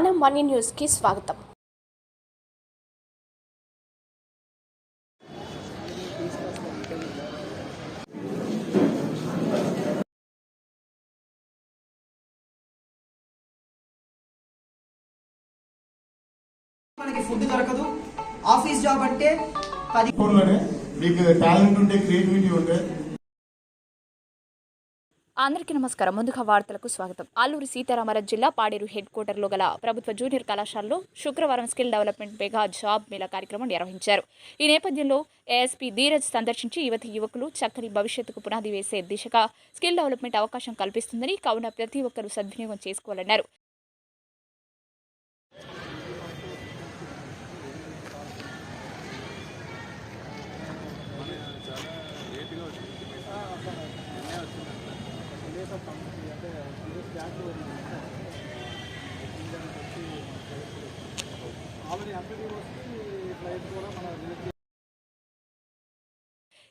మన మనీ న్యూస్కి స్వాగతం. మనకి ఫుడ్ దొరకదు. ఆఫీస్ జాబ్ అంటే పది ఫోన్లోనే మీకు టాలెంట్ ఉంటే క్రియేటివిటీ ఉంటే అందరికీ నమస్కారం. ముందుగా వార్తలకు స్వాగతం. అల్లూరి సీతారామరాజు జిల్లా పాడేరు హెడ్ క్వార్టర్లో గల ప్రభుత్వ జూనియర్ కళాశాలలో శుక్రవారం skill development mega job mela కార్యక్రమం నిర్వహించారు. ఈ నేపథ్యంలో ఏఎస్పీ ధీరజ్ సందర్శించి యువతి యువకులు చక్కని భవిష్యత్తుకు పునాది వేసే దిశగా స్కిల్ డెవలప్మెంట్ అవకాశం కల్పిస్తుందని కావున ప్రతి ఒక్కరూ సద్వినియోగం చేసుకోవాలన్నారు.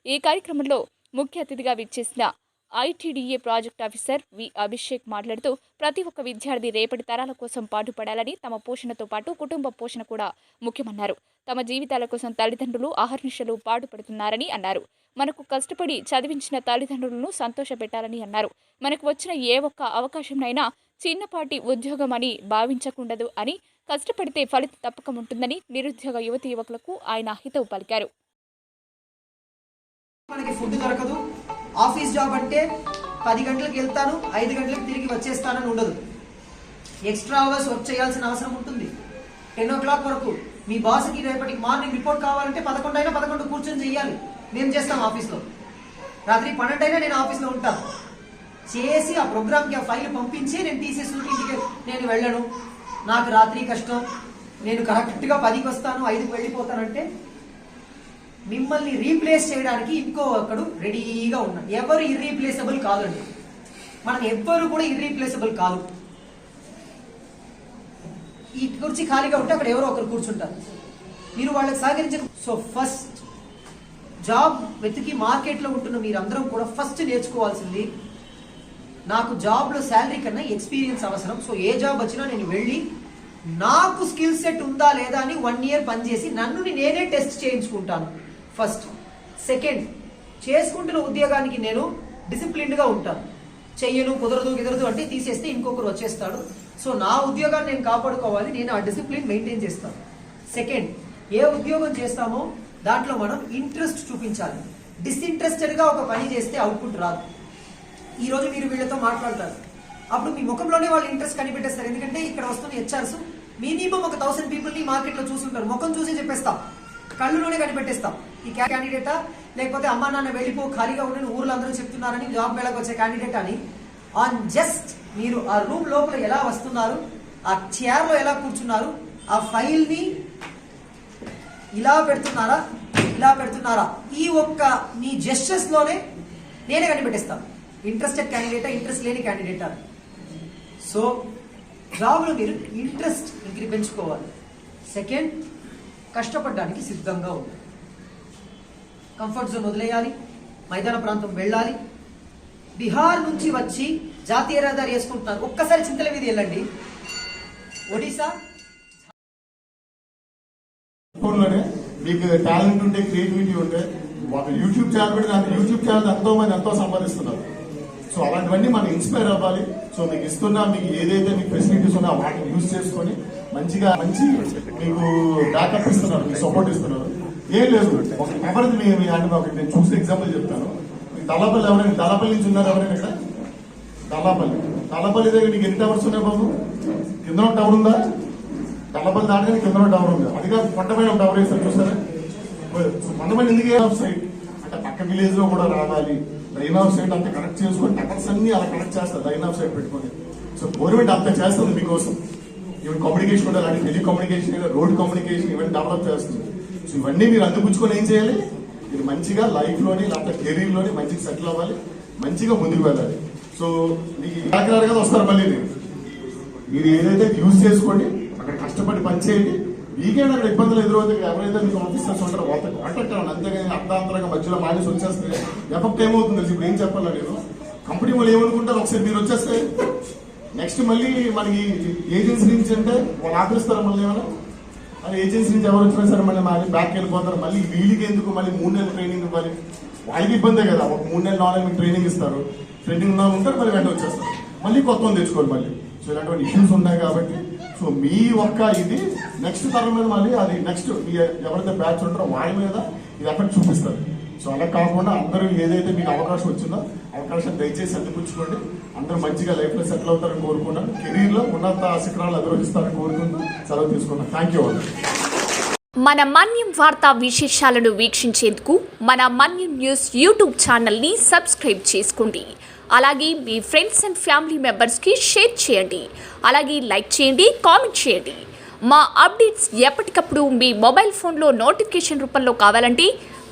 ఈ కార్యక్రమంలో ముఖ్య అతిథిగా విచ్చేసిన ITDA project officer V Abhishek మాట్లాడుతూ ప్రతి ఒక్క విద్యార్థి రేపటి తరాల కోసం పాటుపడాలని తమ పోషణతో పాటు కుటుంబ పోషణ కూడా ముఖ్యమన్నారు. తమ జీవితాల కోసం తల్లిదండ్రులు అహర్నిశలు పాటుపడుతున్నారని అన్నారు. మనకు కష్టపడి చదివించిన తల్లిదండ్రులను సంతోషపెట్టాలని అన్నారు. మనకు వచ్చిన ఏ ఒక్క అవకాశంనైనా చిన్నపాటి ఉద్యోగం అని భావించకుండదు అని కష్టపడితే ఫలితం తప్పక ఉంటుందని నిరుద్యోగ యువతి యువకులకు ఆయన హితవు పలికారు. మనకి ఫుడ్ దొరకదు. ఆఫీస్ జాబ్ అంటే పది గంటలకు వెళ్తాను ఐదు గంటలకు తిరిగి వచ్చేస్తానని ఉండదు. ఎక్స్ట్రా అవర్స్ వర్క్ చేయాల్సిన అవసరం ఉంటుంది. టెన్ ఓ క్లాక్ వరకు మీ బాస్కి రేపటికి మార్నింగ్ రిపోర్ట్ కావాలంటే పదకొండు అయినా పదకొండు కూర్చొని చెయ్యాలి. మేము చేస్తాం ఆఫీస్లో. రాత్రి పన్నెండు అయినా నేను ఆఫీస్లో ఉంటాను చేసి ఆ ప్రోగ్రామ్కి ఆ ఫైల్ పంపించి నేను తీసేసి ఇంటికి నేను వెళ్ళను. నాకు రాత్రి కష్టం. నేను కరెక్ట్గా పదికి వస్తాను ఐదుకి వెళ్ళిపోతానంటే మిమ్మల్ని రీప్లేస్ చేయడానికి ఇంకో ఒకడు రెడీగా ఉన్నాడు. ఎవరు ఇర్రీప్లేసబుల్ కాదండి. మనం ఎవ్వరు కూడా ఇర్రీప్లేసబుల్ కాదు. ఈ కుర్చీ ఖాళీగా ఉంటే అక్కడ ఎవరో ఒకరు కూర్చుంటారు. మీరు వాళ్ళకి సహకరించరు సో ఫస్ట్ జాబ్ వెతికి మార్కెట్లో ఉంటున్న మీరందరం కూడా ఫస్ట్ నేర్చుకోవాల్సింది నాకు జాబ్లో శాలరీ కన్నా ఎక్స్పీరియన్స్ అవసరం. సో ఏ జాబ్ వచ్చినా నేను వెళ్ళి నాకు స్కిల్ సెట్ ఉందా లేదా అని వన్ ఇయర్ పనిచేసి నన్ను నేనే టెస్ట్ చేయించుకుంటాను. ఫస్ట్. సెకండ్ చేసుకుంటున్న ఉద్యోగానికి నేను డిసిప్లిన్డ్గా ఉంటాను. చెయ్యను కుదరదు కుదరదు అంటే తీసేస్తే ఇంకొకరు వచ్చేస్తాడు. సో నా ఉద్యోగాన్ని నేను కాపాడుకోవాలి నేను ఆ డిసిప్లిన్ మెయింటైన్ చేస్తాను. సెకండ్ ఏ ఉద్యోగం చేస్తామో దాంట్లో మనం ఇంట్రెస్ట్ చూపించాలి. డిస్ఇంట్రెస్టెడ్గా ఒక పని చేస్తే అవుట్పుట్ రాదు. ఈరోజు మీరు వీళ్ళతో మాట్లాడతారు. అప్పుడు మీ ముఖంలోనే వాళ్ళు ఇంట్రెస్ట్ కనిపెట్టేస్తారు. ఎందుకంటే ఇక్కడ వస్తున్న హెచ్ఆర్స్ మినిమం ఒక థౌసండ్ పీపుల్ని మార్కెట్లో చూసుంటారు. ముఖం చూసి చెప్పేస్తాం. కళ్ళులోనే కనిపెట్టిస్తాం. ఈ క్యాండిడేటా లేకపోతే అమ్మా నాన్న వెళ్ళిపో ఖాళీగా ఉండి ఊర్లో అందరూ చెప్తున్నారని జాబ్ మేళకు వచ్చే క్యాండిడేట్ అని. ఆన్ జస్ట్ మీరు ఆ రూమ్ లోపల ఎలా వస్తున్నారు ఆ చైర్లో ఎలా కూర్చున్నారు ఆ ఫైల్ని ఇలా పెడుతున్నారా ఇలా పెడుతున్నారా? ఈ ఒక్క మీ జెస్టర్స్లోనే నేనే కనిపెట్టిస్తాను. ఇంట్రెస్టెడ్ క్యాండిడేటా ఇంట్రెస్ట్ లేని క్యాండిడేటా సో జాబ్లో మీరు ఇంట్రెస్ట్ పెంచుకోవాలి. సెకండ్ కష్టపడడానికి సిద్ధంగా ఉంది. కంఫర్ట్ జోన్ వదిలేయాలి. మైదాన ప్రాంతం వెళ్ళాలి. బీహార్ నుంచి వచ్చి జాతీయ రహదారి వేసుకుంటున్నారు. ఒక్కసారి చింతల మీద వెళ్ళండి. ఒడిశా ఫోన్లోనే మీకు టాలెంట్ ఉంటే క్రియేటివిటీ ఉంటే ఒక యూట్యూబ్ ఛానల్ పెట్టి దాని యూట్యూబ్ ఛానల్ ఎంతో మంది ఎంతో సంపాదిస్తున్నారు. సో అలాంటివన్నీ మనం ఇన్స్పైర్ అవ్వాలి. సో మీకు ఇస్తున్నా మీకు ఏదైతే మీకు ఫెసిలిటీస్ ఉన్నా వాటిని యూజ్ చేసుకొని మంచిగా మంచి మీకు బ్యాకప్ ఇస్తున్నారు మీకు సపోర్ట్ ఇస్తున్నారు. ఏం లేదు ఒక ఎవరిది మీ అంటే ఒకటి నేను చూసి ఎగ్జాంపుల్ చెప్తాను. మీకు ఎవరైనా దళపల్లి నుంచి ఉన్నారు ఎవరైనా ఇక్కడ? దళపల్లి దళపల్లి దగ్గర నీకు ఎన్ని టవర్స్ ఉన్నాయి బాబు? కింద టవర్ ఉందా? దళపల్లి దాటగానే కింద టవర్ ఉందా? అదిగా కొండపైన టవర్ వేస్తారు చూసారా? సో కొండపైన ఎందుకు ఆఫ్ సైడ్ అంటే పక్క విలేజ్లో కూడా రావాలి. లైన్ ఆఫ్ సైడ్ అంత కనెక్ట్ చేసుకొని టవర్స్ అన్ని అలా కనెక్ట్ చేస్తారు లైన్ ఆఫ్ సైడ్ పెట్టుకొని. సో గవర్నమెంట్ అంత చేస్తుంది మీకోసం. ఈవెన్ కమ్యూనికేషన్ ఉండాలి అంటే టెలికమ్యూనికేషన్ రోడ్ కమ్యూనికేషన్ ఇవన్నీ డెవలప్ చేస్తుంది సో ఇవన్నీ మీరు అందుపుచ్చుకొని ఏం చేయాలి? మీరు మంచిగా లైఫ్లోని లేకపోతే కెరీర్లోని మంచిగా సెటిల్ అవ్వాలి మంచిగా ముందుకు వెళ్ళాలి. సో మీకు కాకినాడగా వస్తారు మళ్ళీ మీరు. ఏదైతే యూజ్ చేసుకోండి అక్కడ కష్టపడి పని చేయండి. అక్కడ ఇబ్బందులు ఎదురవుతాయి? ఎవరైతే మీకు ఆఫీసర్స్ ఉంటారో వాళ్ళ కాంటాక్ట్ అవ్వండి. అంతేగాని అర్థాంతరంగా మధ్యలో మానేసి వచ్చేస్తే ఎఫెక్ట్ ఏమవుతుంది? ఇప్పుడు ఏం చెప్పాలి నేను. కంపెనీ వాళ్ళు ఏమనుకుంటారు? ఒకసారి మీరు వచ్చేస్తే నెక్స్ట్ మళ్ళీ మనకి ఏజెన్సీ నుంచి అంటే వాళ్ళు ఆపేస్తారా మళ్ళీ ఏమైనా? మరి ఏజెన్సీ నుంచి ఎవరు వచ్చినా సరే మళ్ళీ మళ్ళీ బ్యాక్ వెళ్ళిపోతారు. మళ్ళీ వీళ్ళకి ఎందుకు మళ్ళీ మూడు నెలలు ట్రైనింగ్ ఇవ్వాలి? వాళ్ళకి ఇబ్బందే కదా. ఒక మూడు నెలలు నాలుగు నెలలు ట్రైనింగ్ ఇస్తారు. ట్రైనింగ్ ఉన్నా ఉంటారు మళ్ళీ వెంట వచ్చేస్తారు. మళ్ళీ కొత్త మంది తెచ్చుకోవాలి మళ్ళీ. సో ఇలాంటి ఇష్యూస్ ఉన్నాయి కాబట్టి సో మీ ఒక్క ఇది నెక్స్ట్ తరం మీద మళ్ళీ అది నెక్స్ట్ ఎవరైతే బ్యాచ్ ఉంటారో వాళ్ళ మీద ఇది ఎఫెక్ట్ చూపిస్తారు. సో అలా కాకుండా అందరూ ఏదైతే మీకు అవకాశం వచ్చిందో అవకాశం దయచేసి అందిపుచ్చుకోండి. అందరూ మంచిగా లైఫ్లో సెటిల్ అవుతారని కోరుకున్నాను కెరీర్లో ఉన్నత శిఖరాలు అధిరోహిస్తారని కోరుకుంటూ సెలవు తీసుకున్నాను థ్యాంక్ యూ ఆల్ మన మన్యం వార్తా విశేషాలను వీక్షించేందుకు మన మన్యం న్యూస్ యూట్యూబ్ ఛానల్ని సబ్స్క్రైబ్ చేసుకోండి. అలాగే మీ ఫ్రెండ్స్ అండ్ ఫ్యామిలీ మెంబర్స్కి షేర్ చేయండి. అలాగే లైక్ చేయండి కామెంట్ చేయండి. మా అప్డేట్స్ ఎప్పటికప్పుడు మీ మొబైల్ ఫోన్లో నోటిఫికేషన్ రూపంలో కావాలంటే